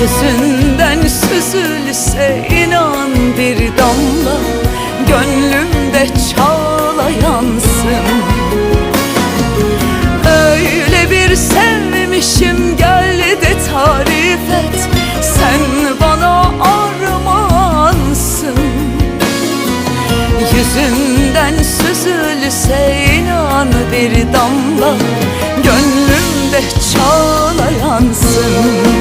Yüzünden süzülse inan bir damla Gönlümde çağlayansın Öyle bir sevmişim gel de tarif et Sen bana armağansın Yüzünden süzülse inan bir damla Gönlümde çağlayansın